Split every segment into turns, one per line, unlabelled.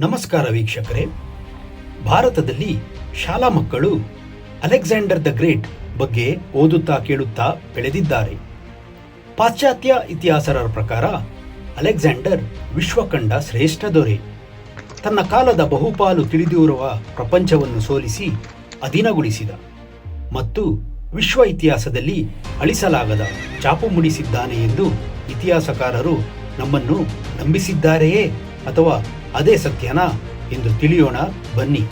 ನಮಸ್ಕಾರ ವೀಕ್ಷಕರೇ. ಭಾರತದಲ್ಲಿ ಶಾಲಾ ಮಕ್ಕಳು ಅಲೆಕ್ಸಾಂಡರ್ ದ ಗ್ರೇಟ್ ಬಗ್ಗೆ ಓದುತ್ತಾ ಕೇಳುತ್ತಾ ಬೆಳೆದಿದ್ದಾರೆ. ಪಾಶ್ಚಾತ್ಯ ಇತಿಹಾಸರ ಪ್ರಕಾರ ಅಲೆಕ್ಸಾಂಡರ್ ವಿಶ್ವಕಂಡ ಶ್ರೇಷ್ಠ ದೊರೆ. ತನ್ನ ಕಾಲದ ಬಹುಪಾಲು ತಿಳಿದಿರುವ ಪ್ರಪಂಚವನ್ನು ಸೋಲಿಸಿ ಅಧೀನಗೊಳಿಸಿದ ಮತ್ತು ವಿಶ್ವ ಇತಿಹಾಸದಲ್ಲಿ ಅಳಿಸಲಾಗದ ಚಾಪು ಮೂಡಿಸಿದ್ದಾನೆ ಎಂದು ಇತಿಹಾಸಕಾರರು ನಮ್ಮನ್ನು ನಂಬಿಸಿದ್ದಾರೆಯೇ ಅಥವಾ ಅದೇ ಸತ್ಯನಾ ಎಂದು ತಿಳಿಯೋಣ, ಬನ್ನಿ.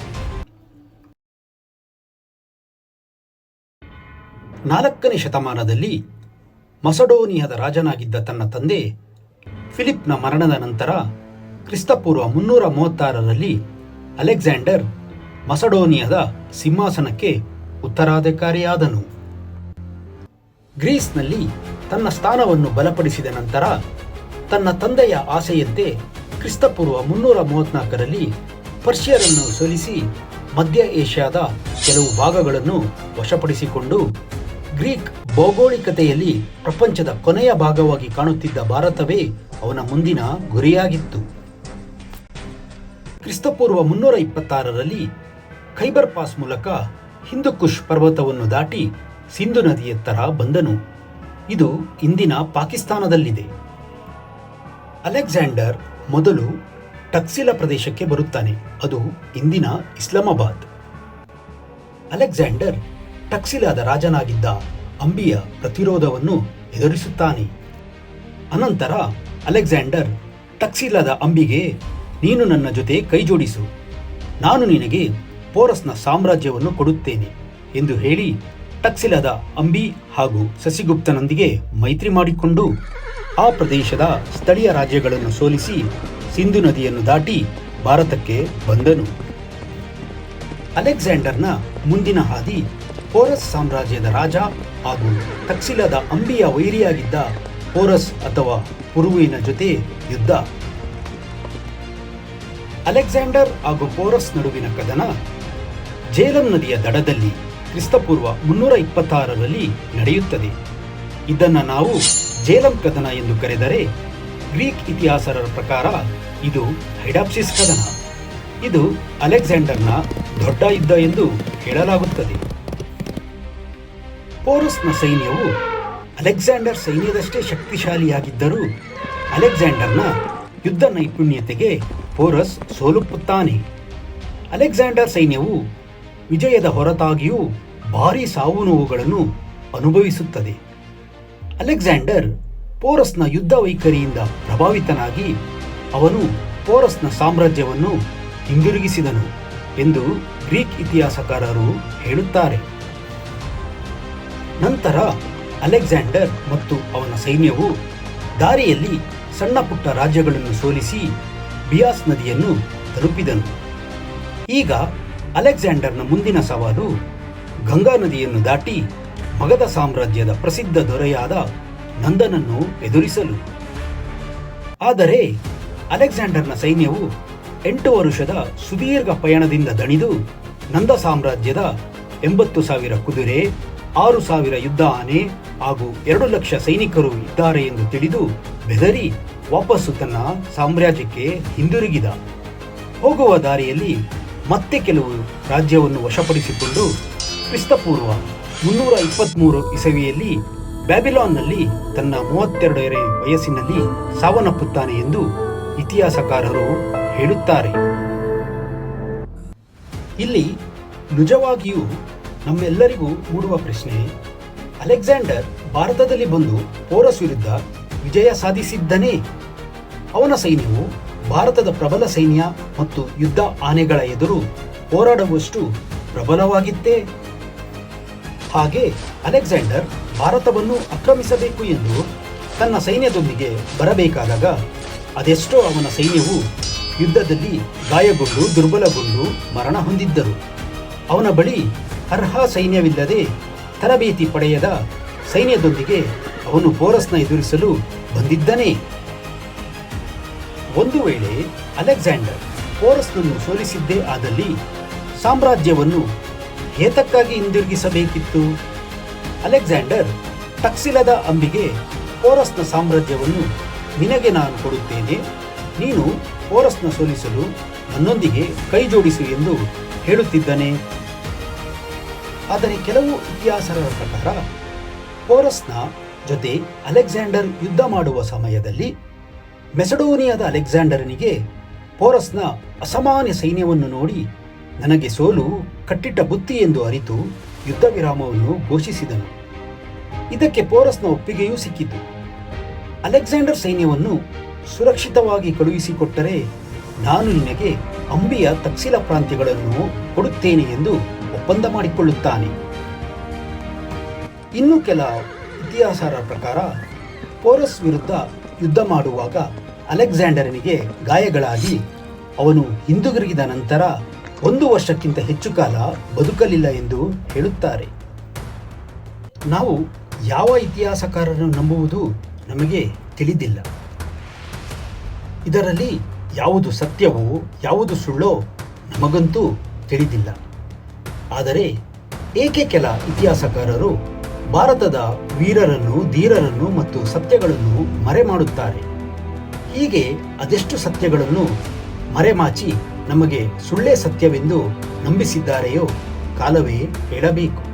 ನಾಲ್ಕನೇ ಶತಮಾನದಲ್ಲಿ ಮಸಡೋನಿಯಾದ ರಾಜನಾಗಿದ್ದ ತನ್ನ ತಂದೆ ಫಿಲಿಪ್ನ ಮರಣದ ನಂತರ ಕ್ರಿಸ್ತಪೂರ್ವ ಮುನ್ನೂರ ಮೂವತ್ತಾರರಲ್ಲಿ ಅಲೆಕ್ಸಾಂಡರ್ ಮಸಡೋನಿಯಾದ ಸಿಂಹಾಸನಕ್ಕೆ ಉತ್ತರಾಧಿಕಾರಿಯಾದನು. ಗ್ರೀಸ್ನಲ್ಲಿ ತನ್ನ ಸ್ಥಾನವನ್ನು ಬಲಪಡಿಸಿದ ನಂತರ ತನ್ನ ತಂದೆಯ ಆಸೆಯಂತೆ ಕ್ರಿಸ್ತಪೂರ್ವ ಮುನ್ನೂರ ಮೂವತ್ನಾಲ್ಕರಲ್ಲಿ ಪರ್ಷಿಯರನ್ನು ಸೋಲಿಸಿ ಮಧ್ಯ ಏಷ್ಯಾದ ಕೆಲವು ಭಾಗಗಳನ್ನು ವಶಪಡಿಸಿಕೊಂಡು ಗ್ರೀಕ್ ಭೌಗೋಳಿಕತೆಯಲ್ಲಿ ಪ್ರಪಂಚದ ಕೊನೆಯ ಭಾಗವಾಗಿ ಕಾಣುತ್ತಿದ್ದ ಭಾರತವೇ ಅವನ ಮುಂದಿನ ಗುರಿಯಾಗಿತ್ತು. ಕ್ರಿಸ್ತಪೂರ್ವ ಮುನ್ನೂರ ಇಪ್ಪತ್ತಾರರಲ್ಲಿ ಖೈಬರ್ ಪಾಸ್ ಮೂಲಕ ಹಿಂದೂಕುಷ್ ಪರ್ವತವನ್ನು ದಾಟಿ ಸಿಂಧು ನದಿಯೆತ್ತರ ಬಂದನು. ಇದು ಇಂದಿನ ಪಾಕಿಸ್ತಾನದಲ್ಲಿದೆ. ಅಲೆಕ್ಸಾಂಡರ್ ಮೊದಲು ಟಕ್ಸಿಲ ಪ್ರದೇಶಕ್ಕೆ ಬರುತ್ತಾನೆ. ಅದು ಇಂದಿನ ಇಸ್ಲಾಮಾಬಾದ್. ಅಲೆಕ್ಸಾಂಡರ್ ಟಕ್ಸಿಲಾದ ರಾಜನಾಗಿದ್ದ ಅಂಬಿಯ ಪ್ರತಿರೋಧವನ್ನು ಎದುರಿಸುತ್ತಾನೆ. ಅನಂತರ ಅಲೆಕ್ಸಾಂಡರ್ ಟಕ್ಸಿಲಾದ ಅಂಬಿಗೆ, ನೀನು ನನ್ನ ಜೊತೆ ಕೈಜೋಡಿಸು. ನಾನು ನಿನಗೆ ಪೋರಸ್ನ ಸಾಮ್ರಾಜ್ಯವನ್ನು ಕೊಡುತ್ತೇನೆ ಎಂದು ಹೇಳಿ ಟಕ್ಸಿಲಾದ ಅಂಬಿ ಹಾಗೂ ಸಸಿಗುಪ್ತನೊಂದಿಗೆ ಮೈತ್ರಿ ಮಾಡಿಕೊಂಡು ಆ ಪ್ರದೇಶದ ಸ್ಥಳೀಯ ರಾಜ್ಯಗಳನ್ನು ಸೋಲಿಸಿ ಸಿಂಧು ನದಿಯನ್ನು ದಾಟಿ ಭಾರತಕ್ಕೆ ಬಂದನು. ಅಲೆಕ್ಸಾಂಡರ್ನ ಮುಂದಿನ ಹಾದಿ ಪೋರಸ್ ಸಾಮ್ರಾಜ್ಯದ ರಾಜ ಹಾಗೂ ತಕ್ಸಿಲದ ಅಂಬಿಯ ವೈರಿಯಾಗಿದ್ದ ಪೋರಸ್ ಅಥವಾ ಪುರುವಿನ ಜೊತೆ ಯುದ್ಧ. ಅಲೆಕ್ಸಾಂಡರ್ ಹಾಗೂ ಪೋರಸ್ ನಡುವಿನ ಕದನ ಜೇಲಂ ನದಿಯ ದಡದಲ್ಲಿ ಕ್ರಿಸ್ತಪೂರ್ವ ಮುನ್ನೂರ ಇಪ್ಪತ್ತಾರರಲ್ಲಿ ನಡೆಯುತ್ತದೆ. ಇದನ್ನು ನಾವು ಜೇಲಂ ಕದನ ಎಂದು ಕರೆದರೆ ಗ್ರೀಕ್ ಇತಿಹಾಸರ ಪ್ರಕಾರ ಇದು ಹೈಡಾಪ್ಸಿಸ್ ಕದನ. ಇದು ಅಲೆಕ್ಸಾಂಡರ್ನ ದೊಡ್ಡ ಯುದ್ಧ ಎಂದು ಹೇಳಲಾಗುತ್ತದೆ. ಪೋರಸ್ನ ಸೈನ್ಯವು ಅಲೆಕ್ಸಾಂಡರ್ ಸೈನ್ಯದಷ್ಟೇ ಶಕ್ತಿಶಾಲಿಯಾಗಿದ್ದರೂ ಅಲೆಕ್ಸಾಂಡರ್ನ ಯುದ್ಧ ನೈಪುಣ್ಯತೆಗೆ ಪೋರಸ್ ಸೋಲುಪ್ಪುತ್ತಾನೆ ಅಲೆಕ್ಸಾಂಡರ್ ಸೈನ್ಯವು ವಿಜಯದ ಹೊರತಾಗಿಯೂ ಭಾರೀ ಸಾವು ನೋವುಗಳನ್ನು ಅನುಭವಿಸುತ್ತದೆ. ಅಲೆಕ್ಸಾಂಡರ್ ಪೋರಸ್ನ ಯುದ್ಧ ವೈಖರಿಯಿಂದ ಪ್ರಭಾವಿತನಾಗಿ ಅವನು ಪೋರಸ್ನ ಸಾಮ್ರಾಜ್ಯವನ್ನು ಹಿಂದಿರುಗಿಸಿದನು ಎಂದು ಗ್ರೀಕ್ ಇತಿಹಾಸಕಾರರು ಹೇಳುತ್ತಾರೆ. ನಂತರ ಅಲೆಕ್ಸಾಂಡರ್ ಮತ್ತು ಅವನ ಸೈನ್ಯವು ದಾರಿಯಲ್ಲಿ ಸಣ್ಣ ಪುಟ್ಟ ರಾಜ್ಯಗಳನ್ನು ಸೋಲಿಸಿ ಬಿಯಾಸ್ ನದಿಯನ್ನು ತಲುಪಿದನು. ಈಗ ಅಲೆಕ್ಸಾಂಡರ್ನ ಮುಂದಿನ ಸವಾಲು ಗಂಗಾ ನದಿಯನ್ನು ದಾಟಿ ಮಗಧ ಸಾಮ್ರಾಜ್ಯದ ಪ್ರಸಿದ್ಧ ದೊರೆಯಾದ ನಂದನನ್ನು ಎದುರಿಸಲು. ಆದರೆ ಅಲೆಕ್ಸಾಂಡರ್ನ ಸೈನ್ಯವು ಎಂಟು ವರುಷದ ಸುದೀರ್ಘ ಪಯಣದಿಂದ ದಣಿದು ನಂದ ಸಾಮ್ರಾಜ್ಯದ ಎಂಬತ್ತು ಸಾವಿರ ಕುದುರೆ, ಆರು ಸಾವಿರ ಯುದ್ಧ ಆನೆ ಹಾಗೂ ಎರಡು ಲಕ್ಷ ಸೈನಿಕರು ಇದ್ದಾರೆ ಎಂದು ತಿಳಿದು ಬೆದರಿ ವಾಪಸ್ಸು ತನ್ನ ಸಾಮ್ರಾಜ್ಯಕ್ಕೆ ಹಿಂದಿರುಗಿದ. ಹೋಗುವ ದಾರಿಯಲ್ಲಿ ಮತ್ತೆ ಕೆಲವು ರಾಜ್ಯವನ್ನು ವಶಪಡಿಸಿಕೊಂಡು ಕ್ರಿಸ್ತಪೂರ್ವ ಮುನ್ನೂರ ಇಪ್ಪತ್ತ್ಮೂರು ಇಸವಿಯಲ್ಲಿ ಬ್ಯಾಬಿಲಾನ್ನಲ್ಲಿ ತನ್ನ ಮೂವತ್ತೆರಡನೇ ವಯಸ್ಸಿನಲ್ಲಿ ಸಾವನ್ನಪ್ಪುತ್ತಾನೆ ಎಂದು ಇತಿಹಾಸಕಾರರು ಹೇಳುತ್ತಾರೆ. ಇಲ್ಲಿ ನಿಜವಾಗಿಯೂ ನಮ್ಮೆಲ್ಲರಿಗೂ ಮೂಡುವ ಪ್ರಶ್ನೆ, ಅಲೆಕ್ಸಾಂಡರ್ ಭಾರತದಲ್ಲಿ ಬಂದು ಪೋರಸ್ ವಿರುದ್ಧ ವಿಜಯ ಸಾಧಿಸಿದ್ದನೇ? ಅವನ ಸೈನ್ಯವು ಭಾರತದ ಪ್ರಬಲ ಸೈನ್ಯ ಮತ್ತು ಯುದ್ಧ ಆನೆಗಳ ಎದುರು ಹೋರಾಡುವಷ್ಟು ಪ್ರಬಲವಾಗಿತ್ತೇ? ಹಾಗೆ ಅಲೆಕ್ಸಾಂಡರ್ ಭಾರತವನ್ನು ಆಕ್ರಮಿಸಬೇಕು ಎಂದು ತನ್ನ ಸೈನ್ಯದೊಂದಿಗೆ ಬರಬೇಕಾದಾಗ ಅದೆಷ್ಟೋ ಅವನ ಸೈನ್ಯವು ಯುದ್ಧದಲ್ಲಿ ಗಾಯಗೊಂಡು ದುರ್ಬಲಗೊಂಡು ಮರಣ ಹೊಂದಿದ್ದರು. ಅವನ ಬಳಿ ಅರ್ಹ ಸೈನ್ಯವಿಲ್ಲದೆ ತರಬೇತಿ ಪಡೆಯದ ಸೈನ್ಯದೊಂದಿಗೆ ಅವನು ಪೋರಸ್ನ ಎದುರಿಸಲು ಬಂದಿದ್ದನೇ. ಒಂದು ವೇಳೆ ಅಲೆಕ್ಸಾಂಡರ್ ಪೋರಸ್ನನ್ನು ಸೋಲಿಸಿದ್ದೇ ಆದಲ್ಲಿ ಸಾಮ್ರಾಜ್ಯವನ್ನು ಏತಕ್ಕಾಗಿ ಹಿಂದಿರುಗಿಸಬೇಕಿತ್ತು. ಅಲೆಕ್ಸಾಂಡರ್ ತಕ್ಸಿಲದ ಅಂಬಿಗೆ ಪೋರಸ್ನ ಸಾಮ್ರಾಜ್ಯವನ್ನು ನಿನಗೆ ನಾನು ಕೊಡುತ್ತೇನೆ. ನೀನು ಪೋರಸ್ನ ಸೋಲಿಸಲು ನನ್ನೊಂದಿಗೆ ಕೈ ಜೋಡಿಸು ಎಂದು ಹೇಳುತ್ತಿದ್ದನೆ. ಆದರೆ ಕೆಲವು ಇತಿಹಾಸರ ಪ್ರಕಾರ ಪೋರಸ್ನ ಜೊತೆ ಅಲೆಕ್ಸಾಂಡರ್ ಯುದ್ಧ ಮಾಡುವ ಸಮಯದಲ್ಲಿ ಮೆಸಡೋನಿಯಾದ ಅಲೆಕ್ಸಾಂಡರನಿಗೆ ಪೋರಸ್ನ ಅಸಾಮಾನ್ಯ ಸೈನ್ಯವನ್ನು ನೋಡಿ ನನಗೆ ಸೋಲು ಕಟ್ಟಿಟ್ಟ ಬುತ್ತಿ ಎಂದು ಅರಿತು ಯುದ್ಧ ವಿರಾಮವನ್ನು ಘೋಷಿಸಿದನು. ಇದಕ್ಕೆ ಪೋರಸ್ನ ಒಪ್ಪಿಗೆಯೂ ಸಿಕ್ಕಿತು. ಅಲೆಕ್ಸಾಂಡರ್ ಸೈನ್ಯವನ್ನು ಸುರಕ್ಷಿತವಾಗಿ ಕಳುಹಿಸಿಕೊಟ್ಟರೆ ನಾನು ನಿನಗೆ ಅಂಬಿಯ ತಕ್ಸಿಲ ಪ್ರಾಂತ್ಯಗಳನ್ನು ಕೊಡುತ್ತೇನೆ ಎಂದು ಒಪ್ಪಂದ ಮಾಡಿಕೊಳ್ಳುತ್ತಾನೆ. ಇನ್ನು ಕೆಲ ಇತಿಹಾಸರ ಪ್ರಕಾರ ಪೋರಸ್ ವಿರುದ್ಧ ಯುದ್ಧ ಮಾಡುವಾಗ ಅಲೆಕ್ಸಾಂಡರ್ನಿಗೆ ಗಾಯಗಳಾಗಿ ಅವನು ಹಿಂದುಗಿರುಗಿದ ನಂತರ ಒಂದು ವರ್ಷಕ್ಕಿಂತ ಹೆಚ್ಚು ಕಾಲ ಬದುಕಲಿಲ್ಲ ಎಂದು ಹೇಳುತ್ತಾರೆ. ನಾವು ಯಾವ ಇತಿಹಾಸಕಾರರನ್ನು ನಂಬುವುದು ನಮಗೆ ತಿಳಿದಿಲ್ಲ. ಇದರಲ್ಲಿ ಯಾವುದು ಸತ್ಯವೋ, ಯಾವುದು ಸುಳ್ಳೋ ನಮಗಂತೂ ತಿಳಿದಿಲ್ಲ. ಆದರೆ ಏಕೆ ಕೆಲ ಇತಿಹಾಸಕಾರರು ಭಾರತದ ವೀರರನ್ನು, ಧೀರರನ್ನು ಮತ್ತು ಸತ್ಯಗಳನ್ನು ಮರೆಮಾಡುತ್ತಾರೆ? ಹೀಗೆ ಅದೆಷ್ಟು ಸತ್ಯಗಳನ್ನು ಮರೆಮಾಚಿ ನಮಗೆ ಸುಳ್ಳೇ ಸತ್ಯವೆಂದು ನಂಬಿಸಿದ್ದಾರೆಯೋ ಕಾಲವೇ ಹೇಳಬೇಕು.